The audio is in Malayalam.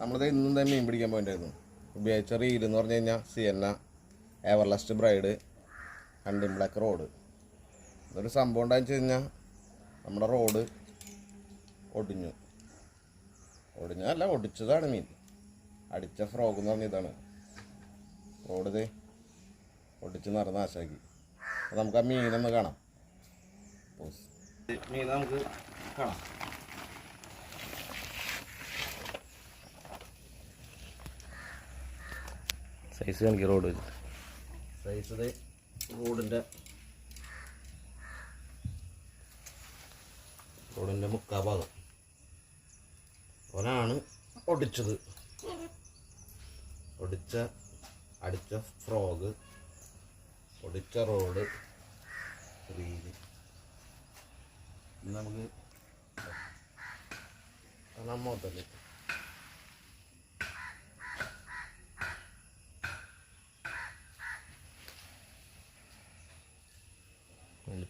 നമ്മളിത് ഇന്നും തന്നെ മീൻ പിടിക്കാൻ പോയിട്ടായിരുന്നു ഉപയോഗിച്ച റീൽ എന്ന് പറഞ്ഞു കഴിഞ്ഞാൽ Sienna everlast bride hunting black road. ഇതൊരു സംഭവം ഉണ്ടായെന്ന് വെച്ച് കഴിഞ്ഞാൽ നമ്മുടെ റോഡ് ഒടിഞ്ഞു. ഒടിഞ്ഞല്ല ഒടിച്ചതാണ് മീൻ. അടിച്ച ഫ്രോഗ് എന്ന് പറഞ്ഞ ഇതാണ്. റോഡ് ഇത് ഒടിച്ച് നിറ നാശാക്കി. നമുക്ക് ആ മീനൊന്ന് കാണാം. മീൻ നമുക്ക് കാണാം. സൈസ് കാണിക്കുക റോഡ് സൈസ് ഇത് റോഡിന്റെ റോഡിന്റെ മുക്കാ ഭാഗം. അവനാണ് ഒടിച്ചത്. ഒടിച്ച അടിച്ച ഫ്രോഗ് ഒടിച്ച റോഡ് റീൽ നമുക്ക് കാണാൻ മോത്തല്ലേ El